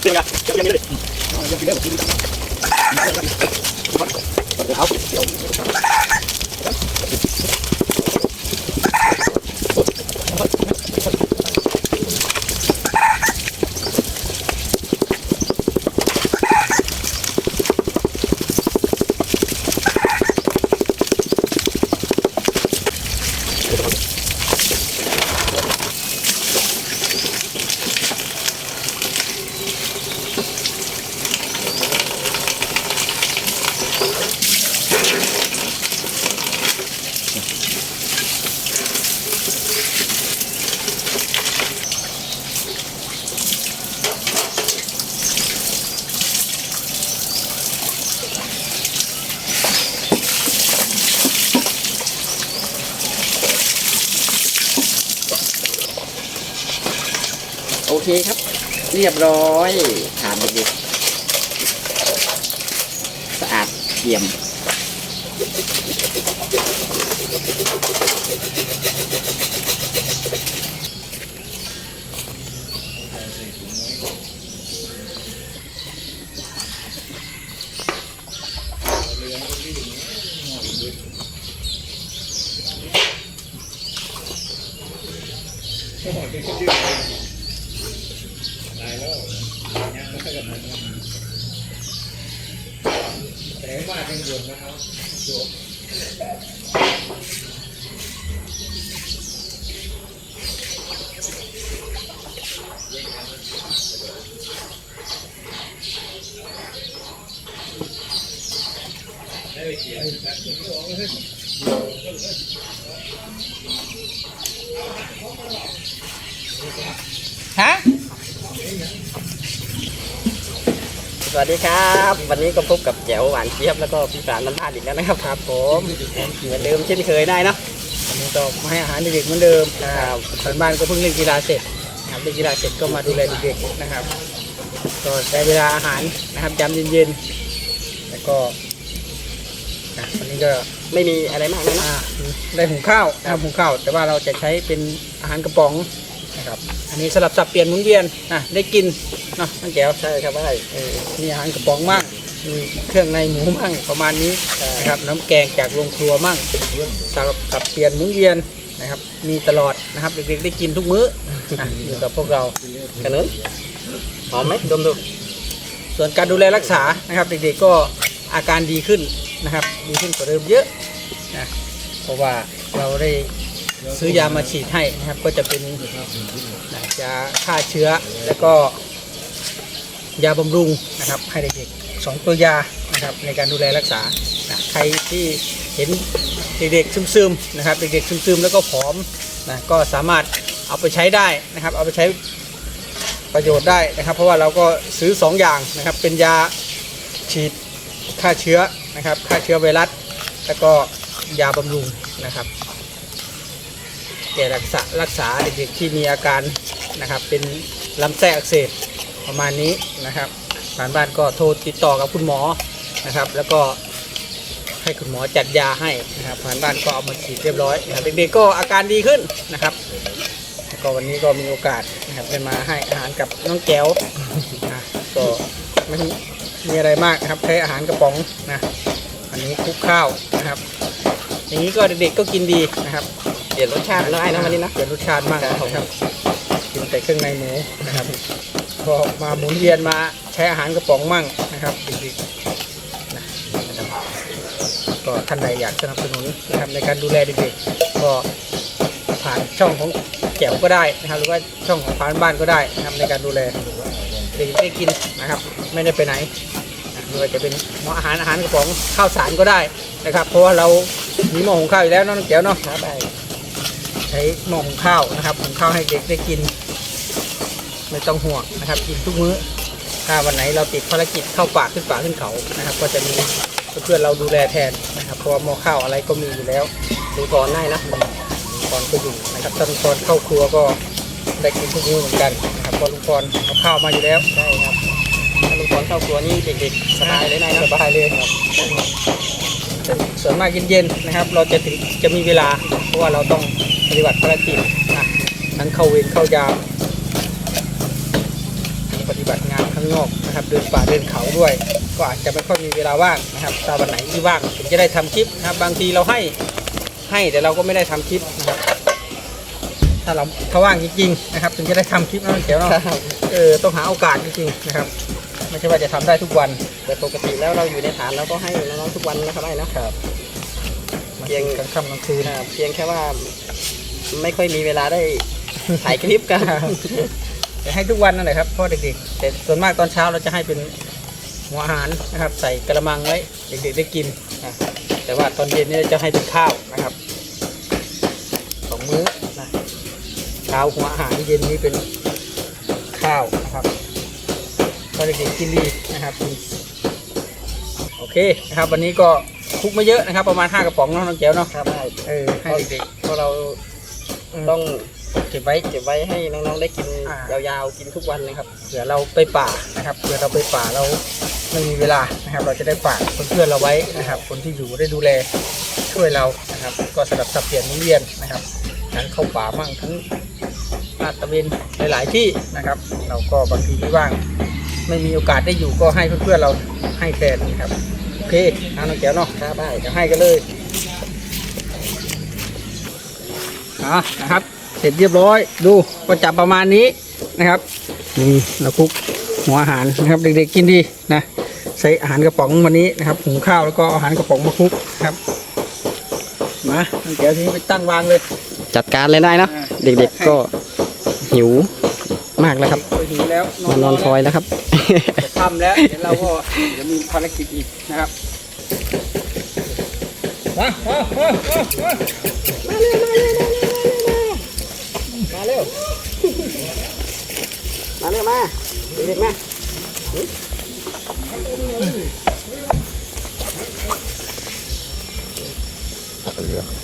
เป็นไงเดี๋ยวยังไม่ได้เอาโอเคครับ เรียบร้อยถามเด็กๆสะอาดเยี่ยมฮะ สวัสดีครับ วันนี้ก็พบกับแจ๋วหวานเจี๊ยบแล้วก็พี่สารน้ำพาดอีกแล้วนะครับครับผมเหมือนเดิมเช่นเคยได้เนาะวันนี้ก็มาให้อาหารเด็กๆเหมือนเดิมครับทางบ้านก็เพิ่งเล่นกีฬาเสร็จนะครับเล่นกีฬาเสร็จก็มาดูแลเด็กๆนะครับ ก็ได้เวลาอาหารนะครับยามเย็นๆแล้วก็อะวันนี้ก็ไม่มีอะไรมากนะเนอะอ่าได้หุงข้าวนะครับหุงข้าว แต่ว่าเราจะใช้เป็นอาหารกระป๋อง นะครับอันนี้สลับสับเปลี่ยนหมุนเวียนอะได้กินเนาะนั่นแก้วใช่ครับได้เออมีอาหารกระป๋องมั่งมีเครื่องในหมูมั่งประมาณนี้นะครับน้ำแกงจากโรงครัวมั่งสลับสับเปลี่ยนหมุนเวียนนะครับ มีตลอดนะครับเด็กๆได้กินทุกมื้ออะอยู่กับพวกเราขนุนหอมไหมดมดูส่วนการดูแลรักษานะครับ เด็กๆก็อาการดีขึ้นนะครับ ดีขึ้นกว่าเดิมเยอะนะเพราะว่าเราได้ ซื้อยามาฉีดให้นะครับ ก็จะเป็นยาฆ่าเชื้อแล้วก็ยาบำรุงนะครับให้เด็กๆสองตัวยานะครับในการดูแลรักษาใครที่เห็นเด็กๆซึมๆนะครับเด็กๆซึมๆแล้วก็ผอมนะก็สามารถเอาไปใช้ได้นะครับ เอาไปใช้ประโยชน์ได้นะครับ เพราะว่าเราก็ซื้อ 2 อย่างนะครับ เป็นยาฉีดฆ่าเชื้อนะครับฆ่าเชื้อไวรัสแล้วก็ยาบำรุงนะครับ แก่รักษารักษาเด็กๆที่มีอาการนะครับเป็นลำไส้อักเสบประมาณนี้นะครับทางบ้านก็โทรติดต่อกับคุณหมอนะครับ แล้วก็ให้คุณหมอจัดยาให้นะครับทางบ้านก็เอามาฉีดเรียบร้อยนะครับเด็กๆก็อาการดีขึ้นนะครับก็วันนี้ก็มีโอกาสนะครับได้มาให้อาหารกับน้องแก้วนะก็ไม่มีอะไรมากนะครับใช้อาหารกระป๋องนะอันนี้คลุกข้าวนะครับ อย่างนี้ก็เด็กๆก็กินดีนะครับ ลี่ยนรสชาติแล้วไอ้นะวันนี้นะเปลี่ยนรสชาติมากนะครับกินแต่เครื่องในหมูนะครับพอมาหมุนเวียนมาใช้อาหารกระป๋องมั่งนะครับเด็กๆนะนะครับก็ท่านใดอยากสนับสนุนนะครับในการดูแลเด็กๆก็ผ่านช่องของแก้วก็ได้นะครับ หรือว่าช่องของพานบ้านก็ได้นะครับในการดูแลเด็กๆได้กินนะครับ ไม่ได้ไปไหนนะไม่ว่าจะเป็นหม้ออาหารอาหารกระป๋องข้าวสารก็ได้นะครับ เพราะว่าเรามีหม้อหุงข้าวอยู่แล้วเนาะน้องแก้วเนาะครับได้ ใช้หม้อหุงข้าวนะครับหุงข้าวให้เด็กได้กิน ไม่ต้องห่วงนะครับ กินทุกมื้อ ถ้าวันไหนเราติดภารกิจเข้าป่าขึ้นป่าขึ้นเขานะครับ ก็จะมีเพื่อนเราดูแลแทนนะครับเพราะหม้อข้าวอะไรก็มีอยู่แล้วดูก่อนได้นะก่อนก็อยู่นะครับถ้าลุงพรเข้าครัวก็ได้กินทุกมื้อเหมือนกันนะครับพราะลุงพรเอาข้าวมาอยู่แล้วใช่ครับลูกบอลเข้าครัวนี่เด็กๆสบายเลยนายสนะบายเลยครับ ส่วนมากเย็นๆนะครับ เราจะถึงจะมีเวลา เพราะว่าเราต้องปฏิบัติภารกิจนะทั้งเข้าเวรเข้ายามทั้งปฏิบัติงานข้างข้างนอกนะครับเดินป่าเดินเขาด้วย ก็อาจจะไม่ค่อยมีเวลาว่างนะครับถ้าวันไหนที่ว่างผมจะได้ทำคลิปนะครับ บางทีเราให้ให้แต่เราก็ไม่ได้ทำคลิปนะครับถ้าเราถ้าว่างจริงๆนะครับ ถึงจะได้ทำคลิปนะน้องเขียวเนาะครับเออต้องหาโอกาสจริงๆนะครับ ไม่ใช่ว่าจะทำได้ทุกวัน แต่ปกติแล้วเราอยู่ในฐานเราก็ให้น้องๆทุกวันนะครับไอ้นะครับเพียงกลางค่ำกลางคืนอ่าเพียงแค่ว่าไม่ค่อยมีเวลาได้ถ่ายคลิปกันจะให้ทุกวันนั่นแหละครับเพราะเด็กๆ แต่ส่วนมากตอนเช้าเราจะให้เป็นหัวอาหารนะครับ ใส่กระมังไว้เด็กๆได้กินนะแต่ว่าตอนเย็นนี่จะให้เป็นข้าวนะครับสองมื้อนะเช้าหัวอาหารเย็นนี้เป็นข้าวนะครับ เพราะเด็กๆกินดีนะครับกินโอเคนะครับ วันนี้ก็คลุกไม่เยอะนะครับ ประมาณ5กระป๋องเนาะน้องแก้วเนาะครับได้เออให้เด็กเพราะเราๆต้องเก็บไว้เก็บไว้ให้น้องๆได้กินอ่ายาวๆกินทุกวันเลยครับเผื่อเราไปป่านะครับเผื่อเราไปป่าเราไม่มีเวลานะครับ เราจะได้ฝากเพื่อนๆเราไว้นะครับ คนที่อยู่ได้ดูแลช่วยเรานะครับ ก็สลับสับเปลี่ยนหมุนเวียนนะครับทั้งเข้าป่ามั่งทั้งลาดตระเวนหลายๆที่นะครับ เราก็บางทีไม่ว่าง ไม่มีโอกาสได้อยู่ก็ให้เพื่อนๆเราให้แทนนะครับโอเคเอาน้องแก้วเนาะครับได้จะให้กันเลยอะนะครับ เสร็จเรียบร้อย ดูก็จับประมาณนี้นะครับนี่เราคลุกหัวอาหารนะครับเด็กๆกินดีนะใส่อาหารกระป๋องวันนี้นะครับหุงข้าวแล้วก็เอาอาหารกระป๋องมาคลุกนะครับมาน้องแก้วทีนี้ไปตั้งวางเลย จัดการเลยได้เนอะอ่าเด็กๆก็หิว มากแล้วครับไปหิวแล้วมานอนคอยแล้วครับจะทำแล้วเดี๋ยวเราก็จะมีภารกิจอีกนะครับมามามามามาเร็วมาเร็วมาเด็กๆมามามา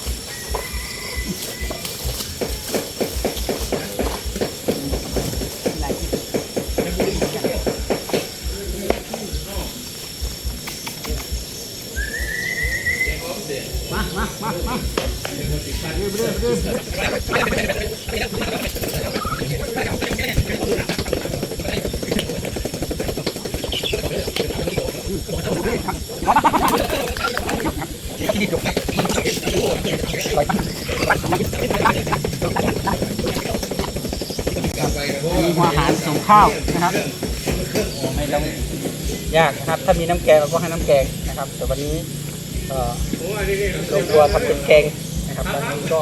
มามามีหัวอาหารส่งข้าวนะครับไม่ต้องยากนะครับ ถ้ามีน้ำแกงเราก็ให้น้ำแกงนะครับ แต่วันนี้ เอ่อลงตัวทำเป็นแกงนะครับตอนนี้ก็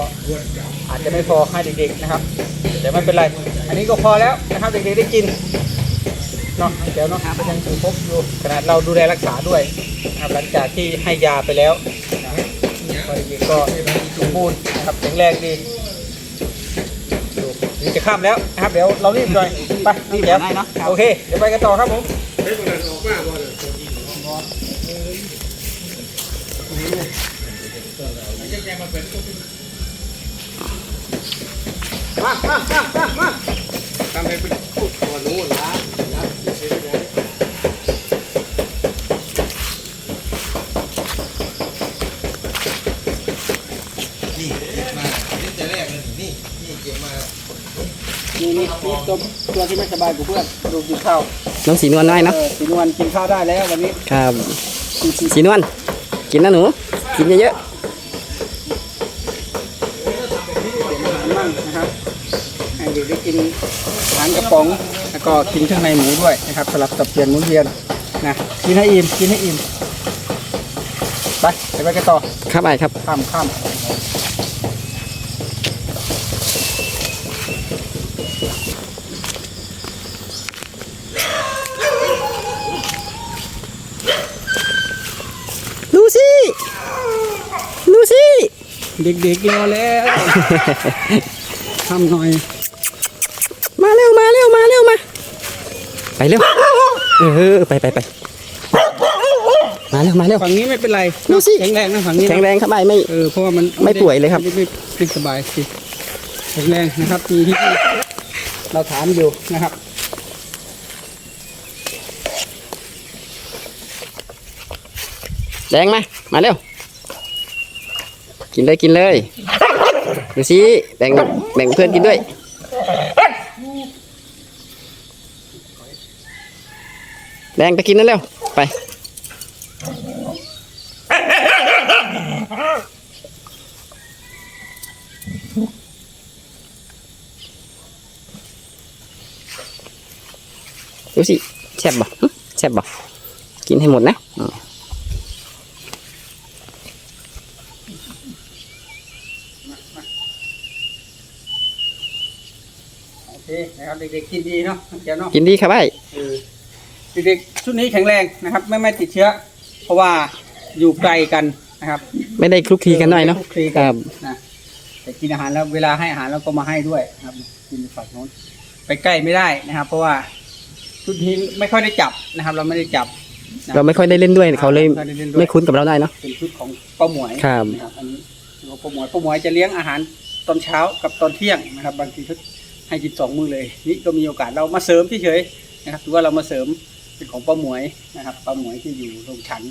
อาจจะไม่พอให้เด็กๆนะครับแต่ไม่เป็นไร อันนี้ก็พอแล้วนะครับเด็กๆได้กินเนาะเดี๋ยวเนาะก็ยังอยู่ครบอยู่ขนาดเราดูแลรักษาด้วยนะครับหลังจากที่ให้ยาไปแล้วนะก็เด็กๆก็สมบูรณ์นะครับแข็งแรงดีดูนี่จะข้ามแล้วนะครับ เดี๋ยวเรารีบหน่อยไปรีบเดี๋ยวโอเค เดี๋ยวไปกันต่อครับผม มามามามามาทำให้เป็นพูดตัวนู้นนะนะนี่นี่นี่ตัวตัวที่ไม่สบายกับเพื่อนดูกินข้าวน้องสีนวลน้อยเนะเออสีนวลกินข้าวได้แล้ววันนี้ครับ สีนวลกินนะหนู กินเยอะเนอาหารกระป๋องแล้วก็กินเครื่องในหมูด้วยนะครับสลับสับเปลี่ยนหมุนเวียนนะกินให้อิ่มกินให้อิ่มไปเดี๋ยวไปกันต่อๆครับไอ้ครับข้ามข้ามลูซี่ลูซี่ เด็กๆรอแล้ว ทำหน่อย มาเร็ว มาเร็ว มาเร็ว มา ไป เร็ว เออไปไปไปมาเร็วมาเร็ว ฝั่งนี้ไม่เป็นไรดูสิ แข็งแรงนะฝั่งนี้นะแข็งแรงครับไอ้ไม่ เออเพราะว่ามันไม่ป่วยเลยครับ ไม่ไม่ไม่สบายสิแข็งแรงนะครับทีที่เราถามอยู่นะครับ แดงมา มาเร็ว กินเลยกินเลย ดูสิแบ่งแบ่งเพื่อนกินด้วย แดงไปกินนั่นเร็ว ไป ดูสิแซ่บบ่หึแซ่บบ่กินให้หมดนะอืมโอเคนะครับเด็กๆกินดีเนาะเดี๋ยวเนาะกินดีครับไอ้ เออเด็กๆชุดนี้แข็งแรงนะครับ ไม่ไม่ติดเชื้อ เพราะว่าอยู่ไกลกันนะครับไม่ได้คลุกคลีกันหน่อยเนาะคลุกคลีคกัรันบ นะแต่กินอาหารแล้วเวลาให้อาหารเราก็มาให้ด้วยนะครับกินฝั่งโน้นไปใกล้ไม่ได้นะครับ เพราะว่าชุดนี้ไม่ค่อยได้จับนะครับ เราไม่ได้จับนะเราไม่ค่อยได้เล่นด้วยเขาเลยไม่ค่อยได้เล่นด้วย ไม่คุ้นกับเราได้เนาะ เป็นชุดของป้าหมวยครับ นะครับอันนี้ของป้าหมวยป้าหมวยจะเลี้ยงอาหารตอนเช้ากับตอนเที่ยงนะครับ บางทีก็ให้กินสองมื้อเลย นี่ก็มีโอกาสเรามาเสริมเฉยๆนะครับถือว่าเรามาเสริม เป็นของป้าหมวยนะครับป้าหมวยที่อยู่โรงฉัน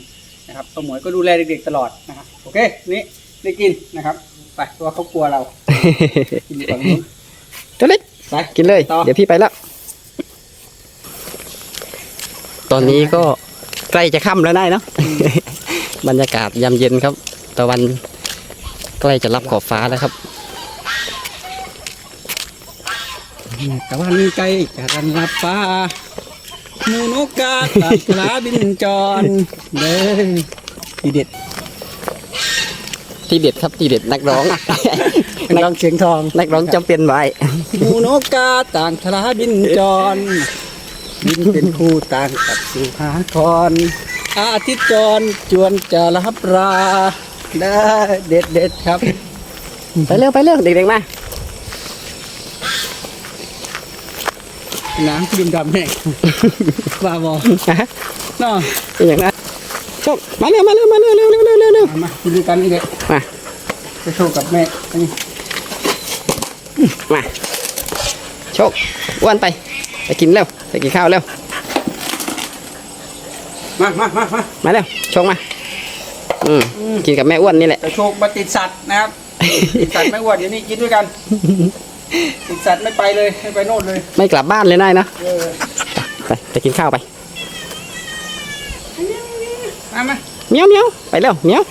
นะครับป้าหมวยก็ดูแลเด็กๆตลอดนะครับโอเคนี่ได้กินนะครับ ไปตัวเขากลัวเรากินก่อนนู้น ตัวเล็กไปกินเลย ต่อ เดี๋ยวพี่ไปแล้วตอนนี้ก็ใกล้จะค่ำแล้วได้เนาะ บรรยากาศยามเย็นครับตะวันใกล้จะรับขอบฟ้าแล้วครับ ตะวันไกลจากกันรับฟ้า หมูนกกาตัดลาบินจรเด้อทีเด็ดที่เด็ดครับที่เด็ดนักร้อง นักร้องเสียงทอง นักร้องจำเป็นไว้หมูนกกาต่างทลาบินจร บินเป็นคู่ต่างกับสู่หาคอนอาทิตย์จรจวนจะรับราได้เด็ดเด็ดๆครับ ไปเร็วไปเร็วเด็กๆมา น้ำดิมดำแน่บ้าบอเนาะเป็นอย่างนั้นโชคมาเร็วมาเร็วมาเร็วเร็วเร็วเร็วเร็วเร็วเอามากินด้วยกันนี่เด็กมาจะโชว์กับแม่อันนี้มาโชคอ้วนไปไปกินเร็วไปกินข้าวเร็วมามามามามาเร็วโชคมาอืมกินกับแม่อ้วนนี่แหละจะโชว์มาติดสัตว์นะครับติดสัตว์ไม่อ้วนเดี๋ยวนี้กินด้วยกัน ติดสัตว์ไม่ไปเลยไม่ไปโน่นเลยไม่กลับบ้านเลยนายนะเออไปไปกินข้าวไปมามาเมียวเมียวไปเร็วเมียว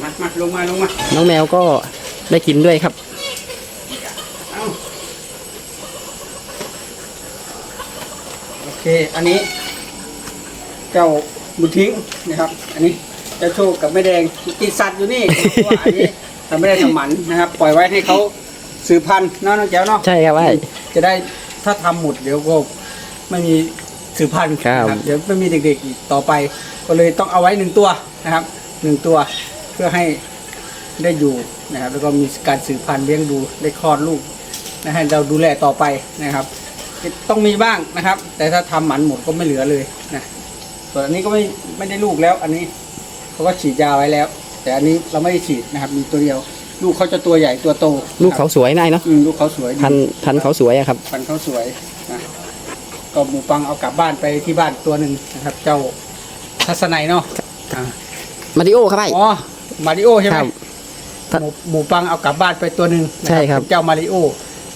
มามาลงมาลงมาน้องแมวก็ได้กินด้วยครับเอาโอเคอันนี้เจ้า บุญทิ้งนะครับ อันนี้เจ้าโชคกับแม่แดงติดสัตว์อยู่นี่เพราะว่าอันนี้เราไม่ได้ทำหมันนะครับ ปล่อยไว้ให้เขาสืบพันธุ์เนาะน้องแก้วเนาะใช่ครับไอ้จะได้ถ้าทำหมดเดี๋ยวก็ไม่มีสืบพันธุ์ครับ นะเดี๋ยวไม่มีเด็กๆอีกต่อไป ก็เลยต้องเอาไว้หนึ่งตัวนะครับหนึ่งตัวเพื่อให้ได้อยู่นะครับ แล้วก็มีการสืบพันธุ์เลี้ยงดูได้คลอดลูกนะให้เราดูแลต่อไปนะครับ ต้องมีบ้างนะครับ แต่ถ้าทำหมันหมดก็ไม่เหลือเลยนะ ส่วนอันนี้ก็ไม่ไม่ได้ลูกแล้ว อันนี้เขาก็ฉีดยาไว้แล้ว แต่อันนี้เราไม่ได้ฉีดนะครับ มีตัวเดียว ลูกเขาจะตัวใหญ่ตัวโตลูกเขาสวยนายเนาะอืมลูกเขาสวยดีพันธุ์พันธุ์เขาสวยอะครับฟันเขาสวยนะก็หมูปังเอากลับบ้านไปที่บ้านตัวหนึ่งนะครับ เจ้าทัศนัยเนาะอ่ามาริโอครับไอ้ อ๋อมาริโอใช่ไหมครับหมูหมูปังเอากลับบ้านไปตัวหนึ่งนะใช่ครับเป็นเจ้ามาริโอ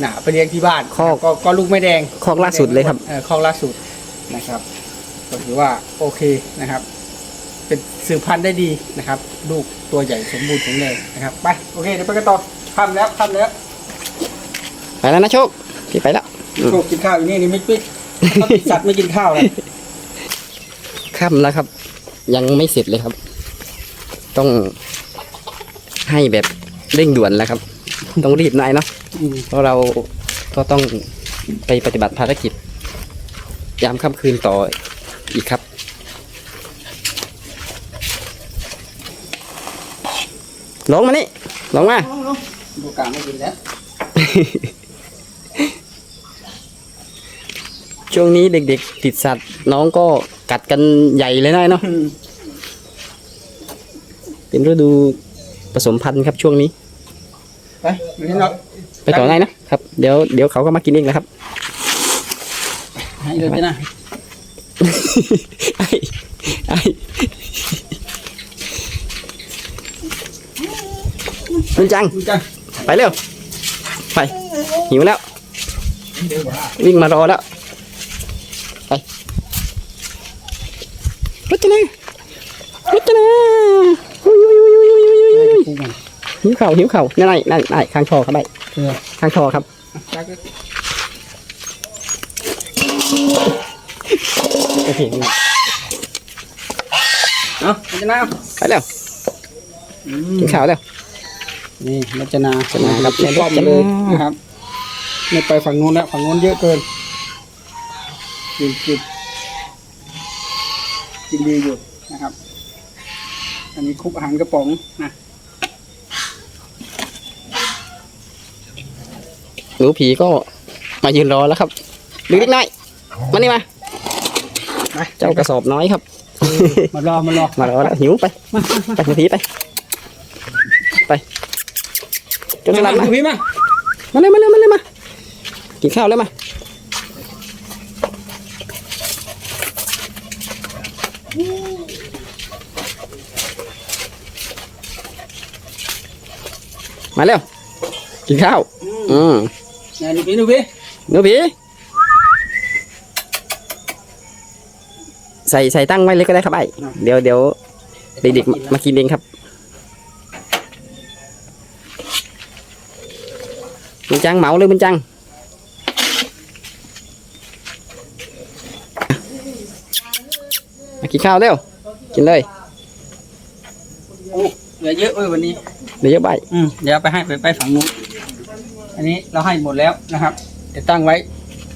นะไปเลี้ยงที่บ้านคอกก็ก็ลูกไม่แดงคอกล่าสุดเลยครับ ออคอกล่าสุดนะครับ ก็ถือว่าโอเคนะครับ เป็นสืบพันธุ์ได้ดีนะครับ ลูกตัวใหญ่สมบูรณ์แข็งแรงนะครับไปโอเคเดี๋ยวไปกันต่อค่ำแล้วค่ำแล้วไปแล้วนะโชคพี่ไปแล้วอืมโชคกินข้าวอยู่นี่นี่ไม่ปิดเขาติดสัตว์ไม่กินข้าวเลยค่ำแล้วครับ ยังไม่เสร็จเลยครับ ต้องให้แบบเร่งด่วนแล้วครับ ต้องรีบหน่อยเนาะอืมเพราะเราก็ต้องไปปฏิบัติภารกิจ ยามค่ำคืนต่ออีกครับ ลงมานี่ลงมาดูกลางไม่กินแล้วช่วงนี้เด็กๆ ติดสัตว์น้องก็กัดกันใหญ่เลยนะเนาะเป็นฤดูผสมพันธุ์ครับช่วงนี้ ไปอยู่ที่น็อตไปต่อได้นะครับ เดี๋ยวเดี๋ยวเขาก็มากินเองนะครับให้เลยไปนะไอ้ไอ้ คุณจังดูจัง ไปเร็ว ไป หิวแล้ว วิ่งมารอแล้ว ไปรถจะไหนรถจะไหนอุ้ยอุ้ยอุ้ยอุ้ยอุ้ยอุ้ยอุ้ยคู่กันหิวเข่าหิวเข่านั่นไงนั่นไอ้ข้างคอครับไอ้เออข้างคอครับจักรโอเคเอามันจะนาไปแล้วกินข้าวแล้ว นี่มันจะนาจะนาครับเขียนป้อมเลยนะครับไม่ไปฝั่งนู้นแล้วฝั่งนู้นเยอะเกินกินกินกินดีอยู่นะครับ อันนี้คลุกอาหารกระป๋องนะหนูผีก็มายืนรอแล้วครับดึกนิดหน่อยมานี่มาไปเจ้ากระสอบน้อยครับ มารอมารอมารอแล้วหิวไปไปหนูผีไปไปจ นสลัดมาพี่มามาเลยมาเลยมาเลยมากินข้าวแล้วมามาเร็วกินข้าวอืมไหนดูพี่ดูพี่หนูผีใส่ใส่ตั้งไว้เลยก็ได้ครับไอ้เดี๋ยวเดี๋ยวเด็กๆมามากินเองครับ บุญจังเหมาเลยบุญจังมากินข้าวเร็วกินเลยโอ้เหลือเยอะเว้ยวันนี้เดี๋ยวเยอะไปอืมเดี๋ยวไปให้ไปไปฝั่งนู้นอันนี้เราให้หมดแล้วนะครับเดี๋ยวตั้งไว้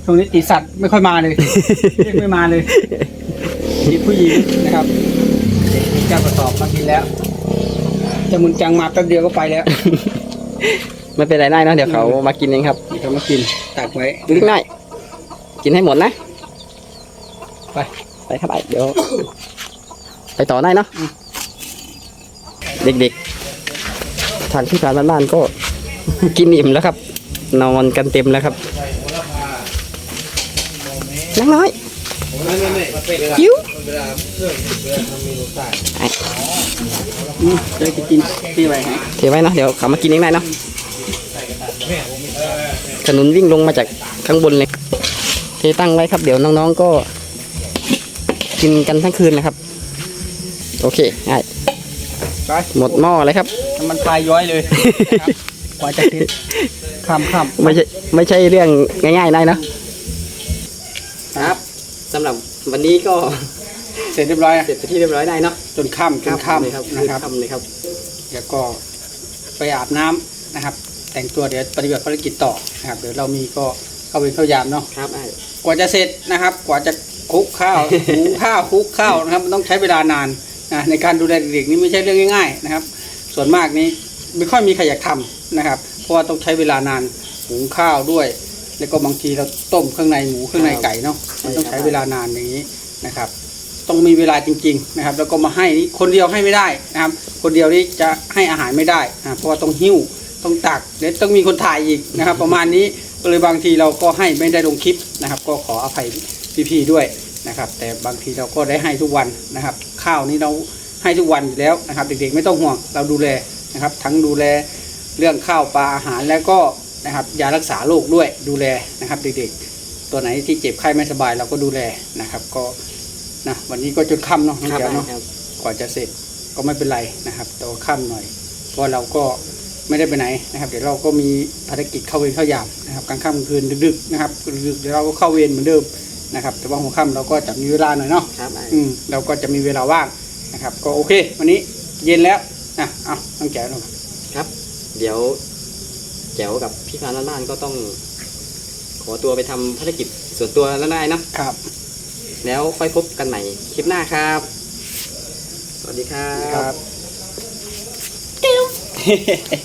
ช่วงนี้ติดสัตว์ไม่ค่อยมาเลยเรียกไม่มาเลยมีผู้หญิงนะครับเด็กเจ้ากระสอบมากินแล้วเจะมุนจังมาแป๊บเดียวก็ไปแล้ว ไม่เป็นไรได้นะเดี๋ยวเขามากินเองครับนี่เขามากินตักไว้ดูนิดหน่อยกินให้หมดนะ ไปไปครับไอ้เดี๋ยว ไปต่อได้เนาะอืมเด็กๆ ทางที่ผ่านบ้านๆก็กินอิ่มแล้วครับ นอนกันเต็มแล้วครับนังน้อยหิวอืมเดี๋ยวจะกินที่ไว้ให้เทไว้เนาะเดี๋ยวเขามากินเองได้เนาะ ขนุนวิ่งลงมาจากข้างบนเลยเทตั้งไว้ครับ เดี๋ยวน้องๆก็ กินกันทั้งคืนนะครับ โอเคได้ไปหมดหม้อเลยครับน้ำมันพายย้อยเลยนะครับกว่าจะเสร็จคำคำไม่ใช่ไม่ใช่เรื่องง่ายๆได้เนอะครับสำหรับวันนี้ก็เสร็จเรียบร้อยอะเสร็จไปนที่เรียบร้อยได้เนาะจนค่ำจนค่ำเลยครับนะครับค่ำเลยครับเดี๋ยวก็ไปอาบน้ำนะครับ แต่งตัวเดี๋ยวปฏิบัติภารกิจต่อนะครับเดี๋ยวเรามีก็เข้าเวรเข้ายามเนาะครับไอ้กว่าจะเสร็จนะครับ กว่าจะคลุกข้าวหุงข้าวคลุกข้าวนะครับมันต้องใช้เวลานานนะในการดูแลเด็กๆนี่ไม่ใช่เรื่องง่าย ๆนะครับ ส่วนมากนี้ไม่ค่อยมีใครอยากทำนะครับ เพราะว่าต้องใช้เวลานานหุงข้าวด้วย แล้วก็บางทีเราต้มเครื่องในหมูเครื่องในไก่เนาะมันต้องใช้เวลานานอย่างนี้นะครับ ต้องมีเวลาจริง ๆนะครับ แล้วก็มาให้นี่คนเดียวให้ไม่ได้นะครับ คนเดียวนี่จะให้อาหารไม่ได้นะเพราะว่าต้องหิ้ว ต้องตักเดี๋ยวต้องมีคนถ่ายอีกนะครับ ประมาณนี้ก็เลยบางทีเราก็ให้ไม่ได้ลงคลิปนะครับ ก็ขออภัยพี่ๆด้วยนะครับ แต่บางทีเราก็ได้ให้ทุกวันนะครับ ข้าวนี้เราให้ทุกวันอยู่แล้วนะครับ เด็กๆไม่ต้องห่วงเราดูแลนะครับ ทั้งดูแลเรื่องข้าวปลาอาหารแล้วก็นะครับยารักษาโรคด้วยดูแลนะครับ เด็กๆ ตัวไหนที่เจ็บไข้ไม่สบายเราก็ดูแลนะครับ ก็นะวันนี้ก็จนค่ำเนาะน้องครับแก้วไอ้เนาะครับกว่าจะเสร็จก็ไม่เป็นไรนะครับแต่ว่าค่ำหน่อยเพราะเราก็ ไม่ได้ไปไหนนะครับ เดี๋ยวเราก็มีภารกิจเข้าเวรเข้ายามนะครับกลางค่ำกลางคืนดึกๆนะครับดึกๆเดี๋ยวเราก็เข้าเวรเหมือนเดิมนะครับแต่ว่าหัวค่ำเราก็จะมีเวลาหน่อยเนาะครับไอ้อืมเราก็จะมีเวลาว่างนะครับ ก็โอเค วันนี้เย็นแล้วนะเอาต้องแกะหน่อยครับ เดี๋ยวแจ๋วกับพี่พานบ้านๆก็ต้อง ขอตัวไปทำภารกิจส่วนตัวแล้วได้เนาะครับ แล้วค่อยพบกันใหม่คลิปหน้าครับ สวัสดีครัครับบ